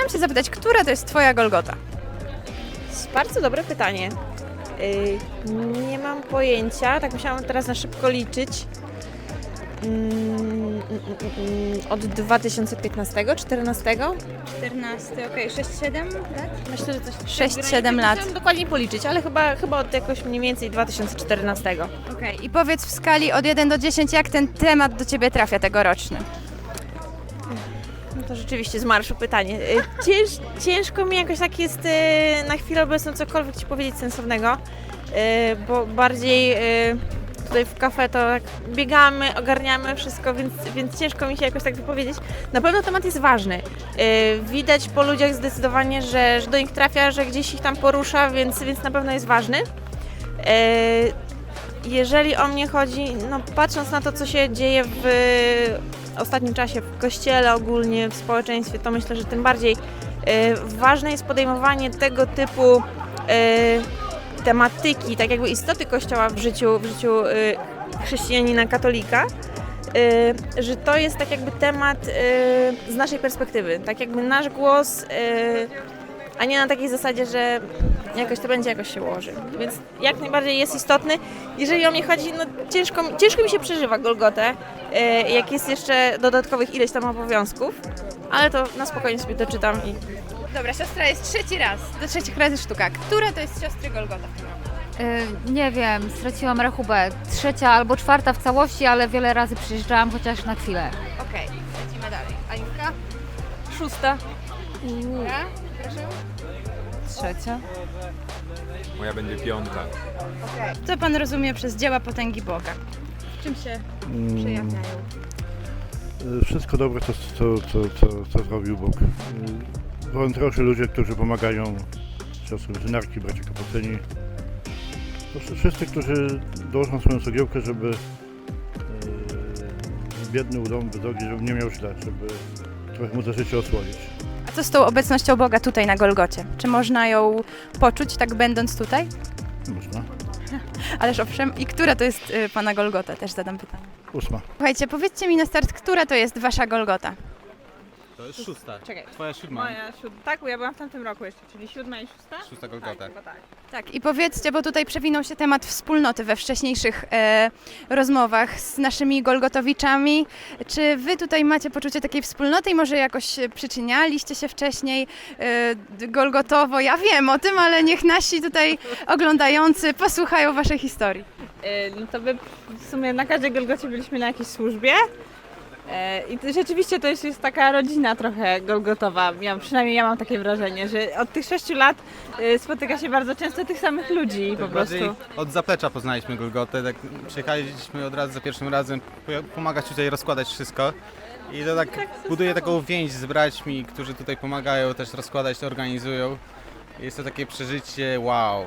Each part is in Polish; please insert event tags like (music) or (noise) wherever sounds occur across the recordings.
Chciałam się zapytać, która to jest Twoja Golgota? Bardzo dobre pytanie. Yy, nie mam pojęcia, tak musiałam teraz na szybko liczyć. Mm, mm, mm, od 2015, 14? 14, okej, 6-7 lat? Myślę, że coś 6-7 lat. Musiałam dokładnie policzyć, ale chyba, chyba od jakoś mniej więcej 2014. Okej, i powiedz w skali od 1 do 10, jak ten temat do Ciebie trafia tegoroczny? To rzeczywiście z marszu pytanie. Yy, Cięż, ciężko mi jakoś tak jest yy, na chwilę obecną cokolwiek Ci powiedzieć sensownego, yy, bo bardziej tutaj w kafe to tak biegamy, ogarniamy wszystko, więc, więc ciężko mi się jakoś tak wypowiedzieć. Na pewno temat jest ważny. Widać po ludziach zdecydowanie, że, że do nich trafia, że gdzieś ich tam porusza, więc, więc na pewno jest ważny. Jeżeli o mnie chodzi, no patrząc na to, co się dzieje w ostatnim czasie w kościele ogólnie, w społeczeństwie, to myślę, że tym bardziej e, ważne jest podejmowanie tego typu e, tematyki, tak jakby istoty kościoła w życiu, w życiu e, chrześcijanina, katolika, że to jest tak jakby temat z naszej perspektywy, tak jakby nasz głos, a nie na takiej zasadzie, że jakoś to będzie, jakoś się ułoży. Więc jak najbardziej jest istotny. Jeżeli o mnie chodzi, no ciężko, ciężko mi się przeżywa Golgotę, e, jak jest jeszcze dodatkowych ileś tam obowiązków, ale to na spokojnie sobie doczytam i Dobra, siostra jest trzeci raz, do trzecich razy sztuka. Która to jest siostry Golgota w tym roku? Y, Nie wiem, straciłam rachubę. Trzecia albo czwarta w całości, ale wiele razy przyjeżdżałam chociaż na chwilę. Okej, lecimy dalej. Alinka? szósta. Ja? Proszę. Trzecia. Moja będzie piąta. Co Pan rozumie przez dzieła potęgi Boga? W czym się przejawniają? Y, Wszystko dobre, co, co, co, co, co zrobił Bóg. Y, Wolontariusze, ludzie, którzy pomagają, siostry misjonarki, bracia kapucyni. Wszyscy, którzy dołożą swoją cegiełkę, żeby y, biedny dom drogi, żeby nie miał źle, żeby trochę mu za życie osłonić. A co z tą obecnością Boga tutaj na Golgocie? Czy można ją poczuć, tak będąc tutaj? Można. (laughs) Ależ owszem, i która to jest y, Pana Golgota? Też zadam pytanie. Ósma. Słuchajcie, powiedzcie mi na start, która to jest Wasza Golgota? To jest szósta. Czekaj. Twoja siódma. Moja siódma. Tak, bo ja byłam w tamtym roku jeszcze, czyli siódma i szósta? Szósta Golgota. chyba tak. Tak, i powiedzcie, bo tutaj przewinął się temat wspólnoty we wcześniejszych e, rozmowach z naszymi Golgotowiczami. Czy wy tutaj macie poczucie takiej wspólnoty i może jakoś przyczynialiście się wcześniej e, Golgotowo? Ja wiem o tym, ale niech nasi tutaj oglądający posłuchają waszej historii. E, No to my w sumie na każdej Golgocie byliśmy na jakiejś służbie. E, I rzeczywiście to jest, jest taka rodzina trochę golgotowa. Ja, przynajmniej ja mam takie wrażenie, że od tych sześciu lat e, spotyka się bardzo często tych samych ludzi po Tak prostu. Od zaplecza poznaliśmy Golgotę, tak przyjechaliśmy od razu za pierwszym razem po- pomagać tutaj rozkładać wszystko. I to tak buduje taką więź z braćmi, którzy tutaj pomagają też rozkładać, organizują. Jest to takie przeżycie wow.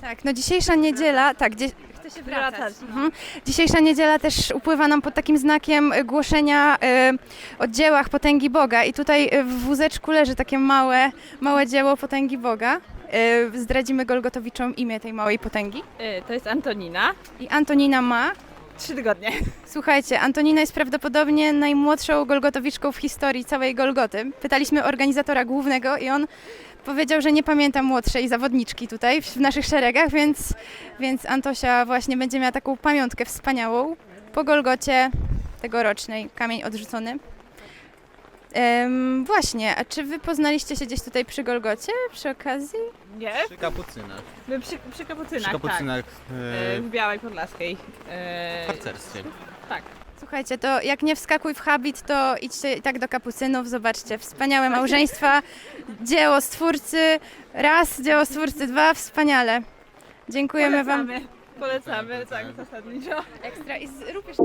Tak, no dzisiejsza niedziela, tak, gdzie... Chcę się wracać, no. Mhm. Dzisiejsza niedziela też upływa nam pod takim znakiem e, głoszenia e, o dziełach potęgi Boga i tutaj e, w wózeczku leży takie małe, małe dzieło potęgi Boga. E, Zdradzimy Golgotowiczom imię tej małej potęgi. E, To jest Antonina. I Antonina ma, Trzy tygodnie. słuchajcie, Antonina jest prawdopodobnie najmłodszą Golgotowiczką w historii całej Golgoty. Pytaliśmy organizatora głównego i on powiedział, że nie pamięta młodszej zawodniczki tutaj w naszych szeregach, więc, więc Antosia właśnie będzie miała taką pamiątkę wspaniałą po Golgocie tegorocznej, kamień odrzucony. Em, właśnie, a czy wy poznaliście się gdzieś tutaj przy Golgocie przy okazji? Nie? Przy kapucynach. My przy, przy kapucynach, Przy kapucynach tak. e, E, W Białej Podlaskiej. E, w harcerstwie. Tak. Słuchajcie, to jak nie wskakuj w habit, to idźcie i tak do kapucynów, zobaczcie, wspaniałe małżeństwa, dzieło stwórcy, raz, dzieło stwórcy, dwa, wspaniale. Dziękujemy Wam. Polecamy, polecamy, tak, zasadniczo. Ekstra i zrób jeszcze...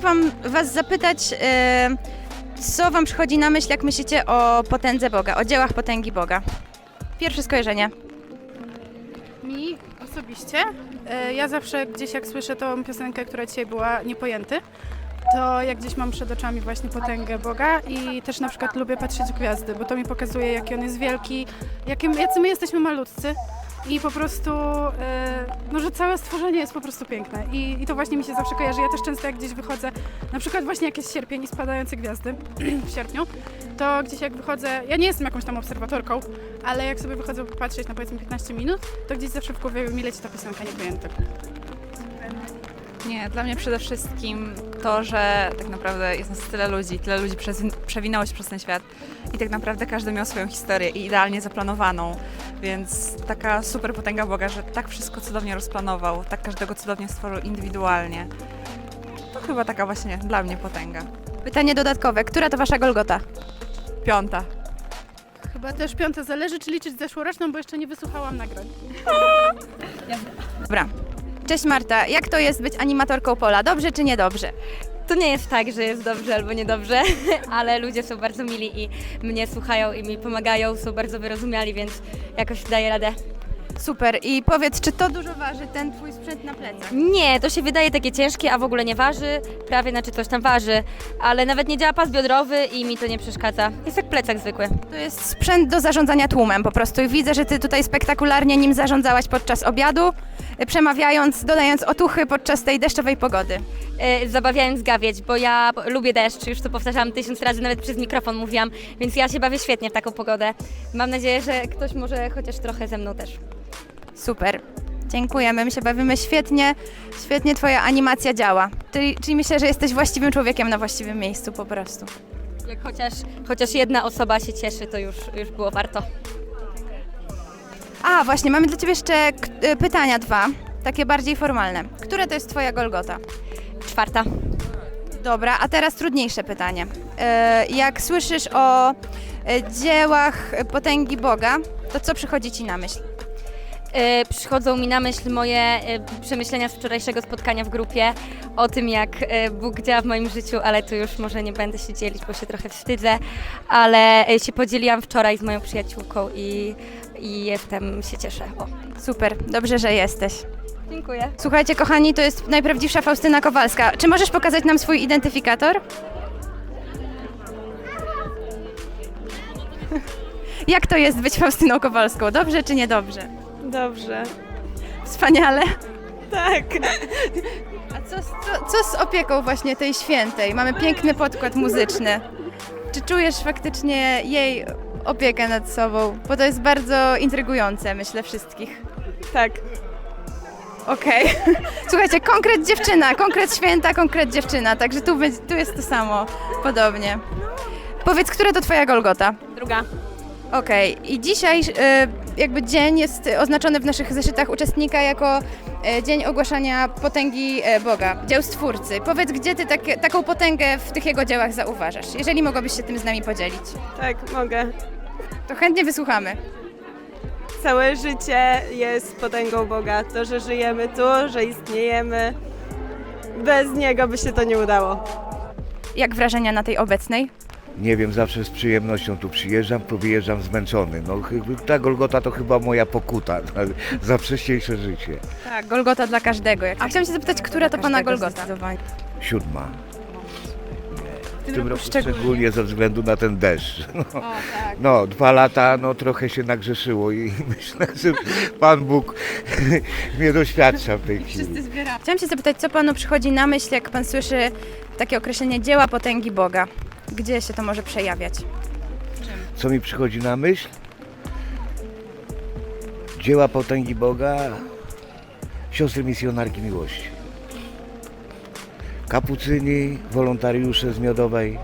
wam, was zapytać, e, co wam przychodzi na myśl, jak myślicie o potędze Boga, o dziełach potęgi Boga? Pierwsze skojarzenie. Mi osobiście, e, ja zawsze gdzieś jak słyszę tą piosenkę, która dzisiaj była Niepojęty, to jak gdzieś mam przed oczami właśnie potęgę Boga i też na przykład lubię patrzeć w gwiazdy, bo to mi pokazuje, jaki on jest wielki, jakim, jacy my jesteśmy malutcy i po prostu, e, no że całe stworzenie jest po prostu piękne I, i to właśnie mi się zawsze kojarzy. Ja też często jak gdzieś wychodzę, na przykład właśnie jak jest sierpień i spadające gwiazdy (clears throat) w sierpniu, to gdzieś jak wychodzę, ja nie jestem jakąś tam obserwatorką, ale jak sobie wychodzę popatrzeć na powiedzmy 15 minut, to gdzieś zawsze w głowie mi leci ta piosenka niepojęta. Nie, dla mnie przede wszystkim to, że tak naprawdę jest nas tyle ludzi, tyle ludzi przez, przewinęło się przez ten świat i tak naprawdę każdy miał swoją historię i idealnie zaplanowaną, więc taka super potęga Boga, że tak wszystko cudownie rozplanował, tak każdego cudownie stworzył indywidualnie. To chyba taka właśnie dla mnie potęga. Pytanie dodatkowe. Która to wasza Golgota? Piąta. Chyba też piąte zależy, czy liczyć zeszłoroczną, bo jeszcze nie wysłuchałam nagrań. (laughs) Dobra. Cześć Marta, jak to jest być animatorką Pola? Dobrze czy niedobrze? To nie jest tak, że jest dobrze albo niedobrze, (laughs) ale ludzie są bardzo mili i mnie słuchają i mi pomagają, są bardzo wyrozumiali, więc jakoś daję radę. Super. I powiedz, czy to dużo waży, ten twój sprzęt na plecach? Nie, to się wydaje takie ciężkie, a w ogóle nie waży, prawie znaczy coś tam waży, ale nawet nie działa pas biodrowy i mi to nie przeszkadza. Jest jak plecak zwykły. To jest sprzęt do zarządzania tłumem po prostu. I widzę, że ty tutaj spektakularnie nim zarządzałaś podczas obiadu, y, przemawiając, dodając otuchy podczas tej deszczowej pogody. E, zabawiając gawieć, bo ja lubię deszcz, już to powtarzałam tysiąc razy, nawet przez mikrofon mówiłam, więc ja się bawię świetnie w taką pogodę. Mam nadzieję, że ktoś może chociaż trochę ze mną też. Super. Dziękujemy, my się bawimy świetnie, świetnie twoja animacja działa. Czyli, czyli myślę, że jesteś właściwym człowiekiem na właściwym miejscu po prostu. Jak chociaż, chociaż jedna osoba się cieszy, to już, już było warto. A, właśnie, mamy dla ciebie jeszcze k- y, pytania dwa, takie bardziej formalne. Która to jest twoja Golgota? Czwarta. Dobra, a teraz trudniejsze pytanie. E, Jak słyszysz o e, dziełach potęgi Boga, to co przychodzi ci na myśl? E, przychodzą mi na myśl moje e, przemyślenia z wczorajszego spotkania w grupie o tym, jak e, Bóg działa w moim życiu, ale tu już może nie będę się dzielić, bo się trochę wstydzę, ale e, się podzieliłam wczoraj z moją przyjaciółką i, i jestem, się cieszę. O, Super, dobrze, że jesteś. dziękuję. Słuchajcie, kochani, to jest najprawdziwsza Faustyna Kowalska. Czy możesz pokazać nam swój identyfikator? (laughs) Jak to jest być Faustyną Kowalską? Dobrze czy niedobrze? Dobrze. Wspaniale. Tak. A co, z- co, co z opieką właśnie tej świętej? Mamy piękny podkład muzyczny. Czy czujesz faktycznie jej opiekę nad sobą? Bo to jest bardzo intrygujące, myślę, wszystkich. Tak. Okej. (laughs) Słuchajcie, konkret dziewczyna, konkret święta, konkret dziewczyna, także tu, będzie- tu jest to samo, podobnie. Powiedz, która to twoja Golgota? Druga. Okej, i dzisiaj e, jakby dzień jest oznaczony w naszych zeszytach uczestnika jako e, dzień ogłaszania potęgi e, Boga, dzieł Stwórcy. Powiedz, gdzie ty takie, taką potęgę w tych jego dziełach zauważasz, jeżeli mogłabyś się tym z nami podzielić. Tak, mogę. To chętnie wysłuchamy. Całe życie jest potęgą Boga. To, że żyjemy tu, że istniejemy, bez Niego by się to nie udało. Jak wrażenia na tej obecnej? Nie wiem, zawsze z przyjemnością tu przyjeżdżam, to wyjeżdżam zmęczony. No, ta Golgota to chyba moja pokuta (laughs) za wcześniejsze życie. Tak, Golgota dla każdego. A chciałam się zapytać, która to pana Golgota? Siódma. W W tym roku szczególnie. szczególnie ze względu na ten deszcz. No, no dwa lata, no trochę się nagrzeszyło i (laughs) myślę, że Pan Bóg (laughs) mnie doświadcza w tej chwili. Chciałam się zapytać, co panu przychodzi na myśl, jak pan słyszy takie określenie dzieła potęgi Boga? Gdzie się to może przejawiać? Co mi przychodzi na myśl? Dzieła potęgi Boga, siostry misjonarki miłości. Kapucyni, wolontariusze z Miodowej.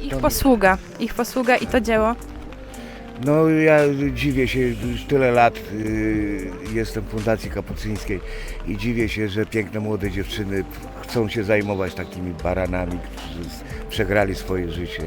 Ich posługa, ich posługa i to dzieło. No ja dziwię się, już tyle lat y, jestem w Fundacji Kapucyńskiej i dziwię się, że piękne młode dziewczyny chcą się zajmować takimi baranami, którzy przegrali swoje życie.